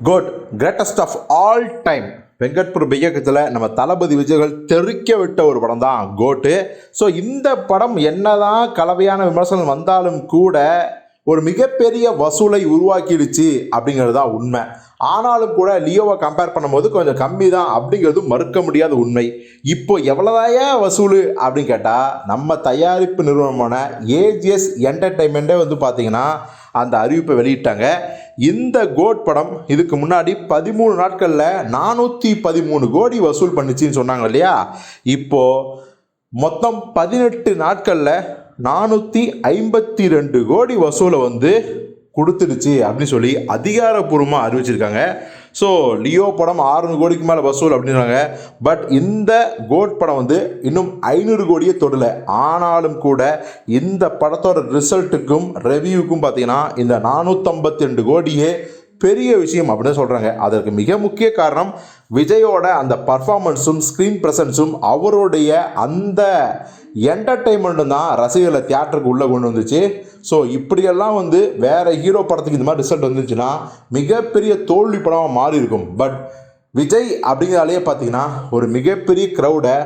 GOAT greatest of all time Venkat இயக்கத்தில் நம்ம தளபதி விஜய்கள் தெறிக்க விட்ட ஒரு படம் தான் கோட்டு. ஸோ இந்த படம் என்னதான் கலவையான விமர்சனம் வந்தாலும் கூட ஒரு மிகப்பெரிய வசூலை உருவாக்கிடுச்சு அப்படிங்கிறது தான் உண்மை. ஆனாலும் கூட லியோவை கம்பேர் பண்ணும்போது கொஞ்சம் கம்மி தான் அப்படிங்கிறது மறுக்க முடியாத உண்மை. இப்போ எவ்வளோதாயா வசூல் அப்படின்னு கேட்டால் நம்ம தயாரிப்பு நிறுவனமான ஏஜிஎஸ் என்டர்டைன்மெண்ட்டே வந்து பார்த்தீங்கன்னா அந்த அறிவிப்பை வெளியிட்டாங்க. இந்த கோட் படம் இதுக்கு முன்னாடி பதிமூணு நாட்களில் நானூற்றி பதிமூணு கோடி வசூல் பண்ணுச்சுன்னு சொன்னாங்க இல்லையா? இப்போது மொத்தம் பதினெட்டு நாட்களில் நானூற்றி ஐம்பத்தி ரெண்டு கோடி வசூலை வந்து கொடுத்துடுச்சு அப்படின்னு சொல்லி அதிகாரப்பூர்வமாக அறிவிச்சிருக்காங்க. ஸோ லியோ படம் 600 கோடிக்கு மேலே வசூல் அப்படின்றாங்க. பட் இந்த கோட் படம் வந்து இன்னும் ஐநூறு கோடியே தொடலை. ஆனாலும் கூட இந்த படத்தோட ரிசல்ட்டுக்கும் ரெவியூக்கும் பார்த்தீங்கன்னா இந்த நானூற்றம்பத்தி ரெண்டு கோடியே பெரிய விஷயம் அப்படின்னு சொல்கிறாங்க அதற்கு மிக முக்கிய காரணம் விஜயோட அந்த பர்ஃபார்மன்ஸும் ஸ்க்ரீன் ப்ரெசன்ஸும் அவருடைய அந்த என்டர்டெயின்மெண்ட்டும் தான் ரசிகர்களை தியேட்டருக்கு உள்ளே கொண்டு வந்துச்சு. ஸோ இப்படியெல்லாம் வந்து வேறு ஹீரோ படத்துக்கு இந்த மாதிரி ரிசல்ட் வந்துச்சுன்னா மிகப்பெரிய தோல்வி படமாக மாறி இருக்கும் பட் விஜய் அப்படிங்கிறாலே பார்த்தீங்கன்னா ஒரு மிகப்பெரிய க்ரௌடை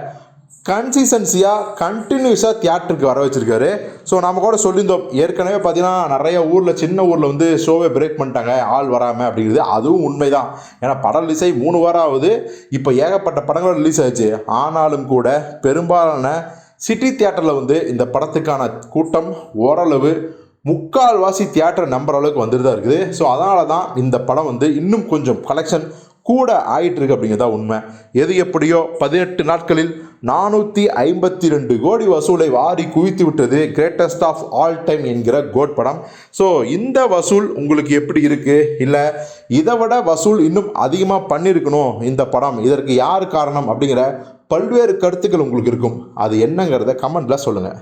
கன்சிஸ்டன்சியாக கண்டினியூஸாக தியேட்டருக்கு வர வச்சுருக்காரு. ஸோ நம்ம கூட சொல்லியிருந்தோம். ஏற்கனவே பார்த்தீங்கன்னா நிறைய ஊரில் சின்ன ஊரில் வந்து ஷோவை பிரேக் பண்ணிட்டாங்க. ஆள் வராமல் அப்படிங்கிறது அதுவும் உண்மை தான் ஏன்னா படம் ரிலீஸ் ஆகி மூணு வாரம் ஆகுது. இப்போ ஏகப்பட்ட படங்கள் ரிலீஸ் ஆச்சு. ஆனாலும் கூட பெரும்பாலான சிட்டி தியேட்டரில் வந்து இந்த படத்துக்கான கூட்டம் ஓரளவு முக்கால்வாசி தியேட்டர் நம்புற அளவுக்கு வந்துட்டு தான் இருக்குது. ஸோ அதனால தான் இந்த படம் வந்து இன்னும் கொஞ்சம் கலெக்ஷன் கூட ஆகிட்டு இருக்கு அப்படிங்கிறதா உண்மை. எது எப்படியோ பதினெட்டு நாட்களில் நானூற்றி ஐம்பத்தி ரெண்டு கோடி வசூலை வாரி குவித்து விட்டது கிரேட்டஸ்ட் ஆஃப் ஆல் டைம் என்கிற கோட் படம். ஸோ இந்த வசூல் உங்களுக்கு எப்படி இருக்குது இல்லை இதை விட வசூல் இன்னும் அதிகமாக பண்ணியிருக்கணும் இந்த படம். இதற்கு யார் காரணம் அப்படிங்கிற பல்வேறு கருத்துக்கள் உங்களுக்கு இருக்கும். அது என்னங்கிறத கமெண்ட்டில் சொல்லுங்கள்